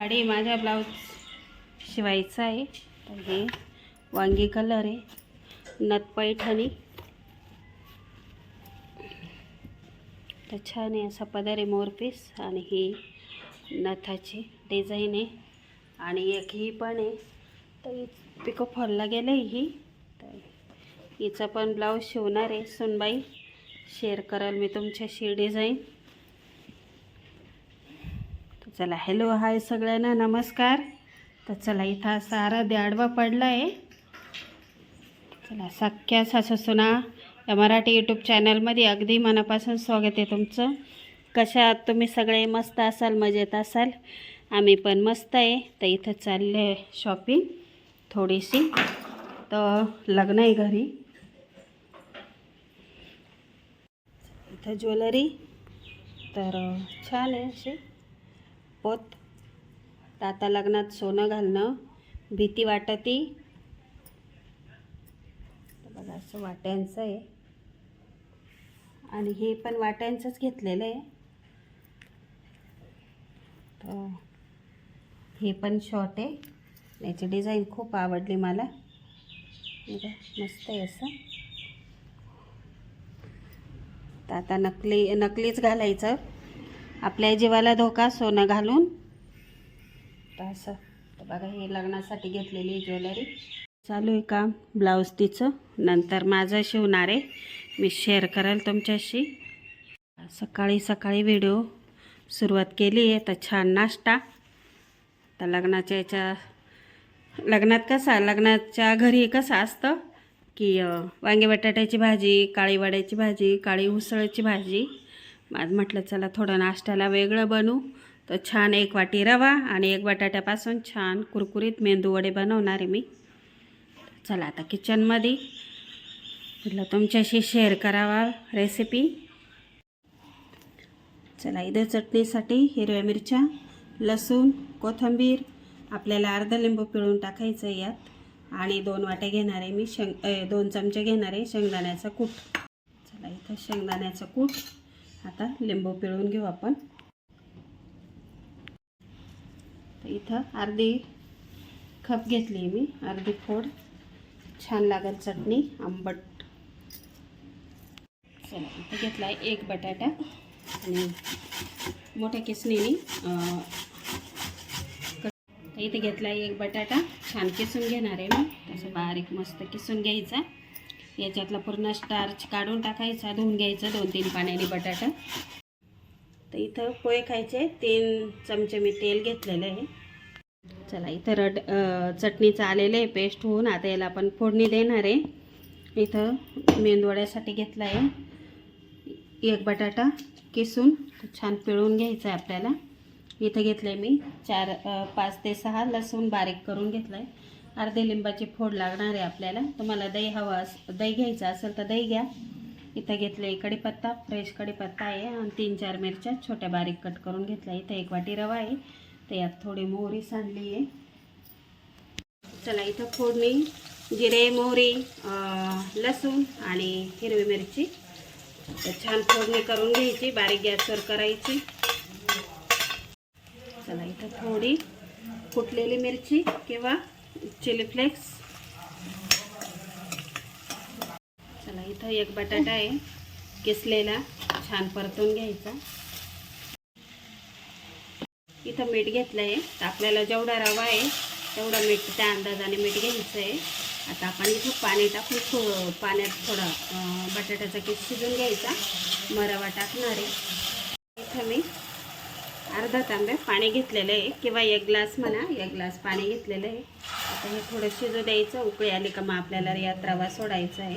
साडी माझ्या ब्लाऊज शिवायचा आहे. तर हे वांगी कलर आहे. नथपैठणी तर छान आहे असा पदर आहे मोरपीस आणि ही नथाची डिझाईन आहे. आणि एक ही पण आहे. तर पिको फॉलला गेलं आहे ही. तर हिचा पण ब्लाऊज शिवणार आहे. सुनबाई शेअर कराल मी तुमच्याशी डिझाईन. चला हॅलो हाय सगळ्यांना नमस्कार. तर चला इथं सारा द्याडवा आडवा पडला आहे चला सख्या सासू सुना या मराठी यूट्यूब चॅनलमध्ये अगदी मनापासून स्वागत आहे तुमचं. कशा तुम्ही सगळे? मस्त असाल मजेत असाल? आम्ही पण मस्त आहे. तर इथं चालले आहे शॉपिंग थोडीशी. तर लग्न आहे घरी. इथं ज्वेलरी तर छान आहे अशी. पोत. तर आता लग्नात सोनं घालणं. भीती वाटती. बघा असं वाट्यांचं आहे. आणि हे पण वाट्यांचंच घेतलेलं आहे. तर हे पण शॉर्ट आहे. याची डिझाईन खूप आवडली मला. मस्त आहे असं. तर आता नकली नकलीच घालायचं. आपल्या जीवाला धोका सोनं घालून. असं. तर बघा हे लग्नासाठी घेतलेली ज्वेलरी. चालू आहे काम ब्लाऊज तिचं. नंतर माझं शिवणार आहे. मी शेअर कराल तुमच्याशी. सकाळी सकाळी व्हिडिओ सुरुवात केली आहे तर छान नाश्ता. तर लग्नाच्या याच्या लग्नात कसा लग्नाच्या घरी कसं असतं की वांगे बटाट्याची भाजी काळी वड्याची भाजी काळी उसळची भाजी आज म्हटलं चला थोडं नाश्त्याला वेगळं बनवू तर छान एक वाटी रवा आणि एक बटाट्यापासून छान कुरकुरीत मेंदू वडे बनवणार आहे मी. चला आता किचनमध्ये म्हटलं तुमच्याशी शेअर करावा रेसिपी चला इथं चटणीसाठी हिरव्या मिरच्या लसूण कोथिंबीर आपल्याला अर्धा लिंबू पिळून टाकायचं आहे यात. आणि दोन वाटे घेणार आहे मी शेंग दोन चमचे घेणार आहे शेंगदाण्याचा कूट. चला इथं शेंगदाण्याचं कूट. आता लिंबू पिळून घेऊ आपण. तर इथं अर्धी खप घेतली आहे मी अर्धी फोड. छान लागेल चटणी आंबट. चला इथं घेतला आहे एक बटाटा आणि मोठ्या किसणीने इथे घेतला आहे एक बटाटा. छान किसून घेणार आहे मी. तसं बारीक मस्त किसून घ्यायचा. याच्यातला पूर्ण स्टार्च काढून टाकायचा धुवून घ्यायचं दोन तीन पाण्याने बटाटा. तर इथं पोहे खायचे तीन चमचे मी तेल घेतलेलं आहे. चला इथं रड चटणीचं आलेलं आहे पेस्ट होऊन आता याला आपण फोडणी देणार आहे. इथं मेंदवड्यासाठी घेतला आहे. एक बटाटा किसून छान पिळून घ्यायचा आहे आपल्याला. इथं घेतलं आहे मी चार पाच ते सहा लसूण बारीक करून घेतलं आहे अर्धे लिंबाची फोड लागणार आहे आपल्याला. तुम्हाला दही हवा अस दही घ्यायचं असेल तर दही घ्या. इथं घेतलं आहे कढीपत्ता फ्रेश कढीपत्ता आहे आणि तीन चार मिरच्या छोट्या बारीक कट करून घेतल्या. इथं एक वाटी रवा आहे. तर यात थोडी मोहरी सांडली आहे. चला इथं फोडणी जिरे मोहरी लसूण आणि हिरवी मिरची. तर छान फोडणी करून घ्यायची बारीक गॅसवर करायची. चला इथं थोडी फुटलेली मिरची किंवा चिली फ्लेक्स चला इथं एक बटाटा आहे किसलेला छान परतून घ्यायचा. इथं मीठ घेतलं आहे तर आपल्याला जेवढा रवा आहे तेवढा मीठ त्या अंदाजाने मीठ घ्यायचं आहे. आता आपण इथं पाणी टाकून थो पाण्यात थोडा बटाट्याचा किस शिजून घ्यायचा. मरवा टाकणार आहे. इथं मी अर्धा तांब्या पाणी घेतलेलं आहे किंवा एक ग्लास म्हणा एक ग्लास पाणी घेतलेलं आहे. आता हे थोडं शिजू द्यायचं उकळी आली का मग आपल्याला यात रवा सोडायचा आहे.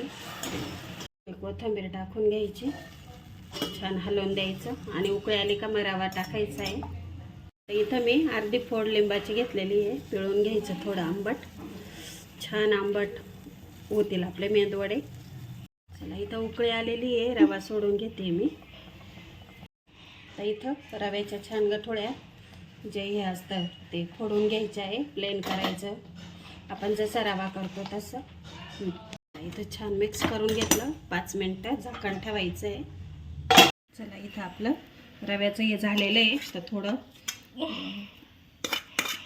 एक टाकून घ्यायची छान हलवून द्यायचं आणि उकळी आली का मग रवा टाकायचा आहे. तर इथं मी अर्धी फोड लिंबाची घेतलेली आहे पिळून घ्यायचं थोडं आंबट. छान आंबट होतील आपले मेंदवडे. चला इथं उकळी आलेली आहे रवा सोडून घेते मी. तर इथं रव्याच्या छान गठोड्या जे हे असतं ते फोडून घ्यायचं आहे प्लेन करायचं. आपण जसा रवा करतो तसं. इथं छान मिक्स करून घेतलं. पाच मिनटं झाकण ठेवायचं आहे. चला इथं आपलं रव्याचं हे झालेलं आहे. तर थोडं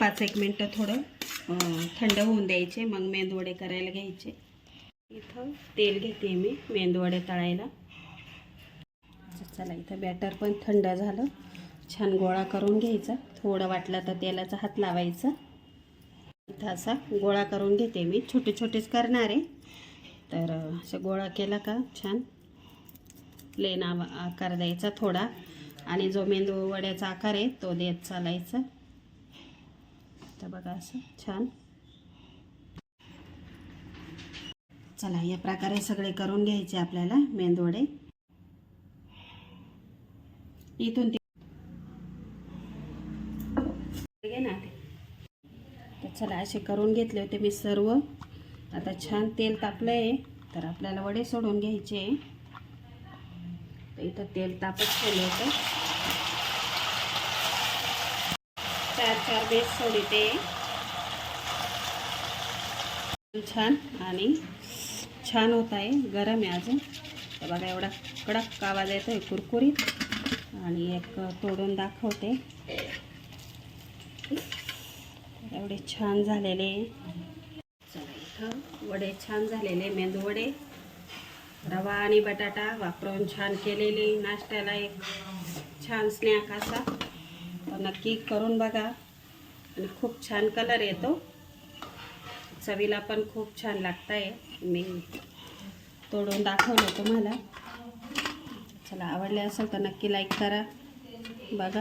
पाच एक मिनटं थोडं थंड होऊन द्यायचे. मग मेंदवडे करायला घ्यायचे. इथं तेल घेते मी मेंदवडे तळायला. चला इथं बॅटर पण थंड झालं. छान गोळा करून घ्यायचा. थोडं वाटलं तर तेलाचा हात लावायचा. इथं असा गोळा करून घेते मी. छोटे छोटेच करणार आहे. तर असं गोळा केला का? छान. प्लेन आकार द्यायचा थोडा. आणि जो मेंदू वड्याचा आकार आहे तो देत चालायचा. तर बघा असं. छान. चला या प्रकारे सगळे करून घ्यायचे आपल्याला मेंदवडे इथून ते ना ते. तर चला असे करून घेतले होते मी सर्व. आता छान तेल तापलं आहे तर आपल्याला वडे सोडून घ्यायचे. तर इथं तेल तापत ठेवलं होतं. चार चार बेस सोडते. छान आणि छान होत आहे. गरम आहे अजून. तर बघा एवढा कडक आवाज येतो आहे कुरकुरीत. आणि एक तोडून दाखवते. एवढे छान झालेले. चला इथं वडे छान झालेले मेंदू वडे. रवा आणि बटाटा वापरून छान केलेली नाश्त्याला एक छान स्नॅक असा. तर नक्की करून बघा. आणि खूप छान कलर येतो. चवीला पण खूप छान लागत आहे मी तोडून दाखवलं तुम्हाला. चला आवडले असेल तर नक्की लाईक करा. बघा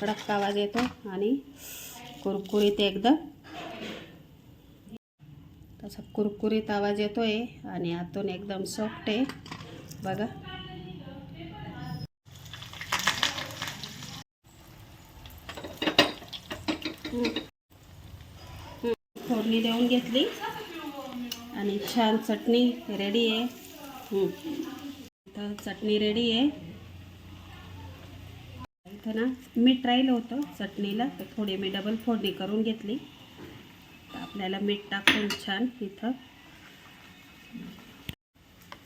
कडक आवाज येतो आणि कुरकुरीत एकदम. तसा कुरकुरीत आवाज येतो आहे आणि आतून एकदम सॉफ्ट आहे. बघा. फोडणी देऊन घेतली. आणि छान चटणी रेडी आहे. तर चटणी रेडी आहे. इथं ना मीठ राहिलं होतं चटणीला तर थोडी मी डबल फोडणी करून घेतली. तर आपल्याला मीठ टाकून छान इथं.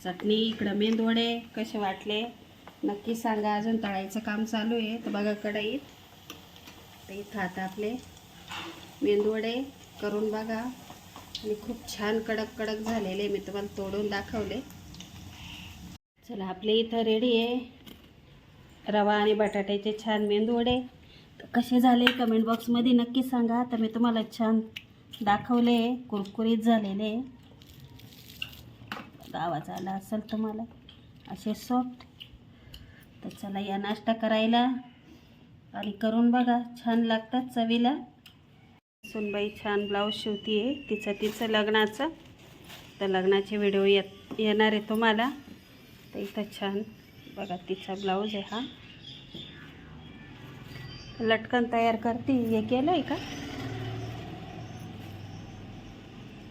चटणी इकडं मेंदवडे कसे वाटले नक्की सांगा. अजून तळायचं काम चालू आहे तर बघा कढईत. तर इथं आता आपले मेंदवडे करून बघा. आणि खूप छान कडक कडक झालेले मी तुम्हाला तोडून दाखवले. चला आपले इथं रेडी आहे. रवा आणि बटाट्याचे छान मेंदूवडे. तर कसे झाले कमेंट बॉक्समध्ये नक्की सांगा. तर मी तुम्हाला छान दाखवले कुरकुरीत झालेले. आवाज आला असेल तुम्हाला असे सॉफ्ट तर चला या नाश्ता करायला आणि करून बघा छान लागतात चवीला. सुनबाई छान ब्लाऊज शिवती आहे तिचं तिचं लग्नाचं. तर लग्नाचे व्हिडिओ येत येणार आहे तुम्हाला. तर इथं छान बघा तिचा ब्लाऊज आहे हा. लटकन तयार करते. हे केलं आहे का?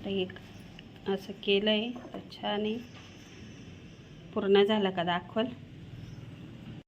तर एक असं केलं आहे तर छान आहे. पूर्ण झालं का दाखवल?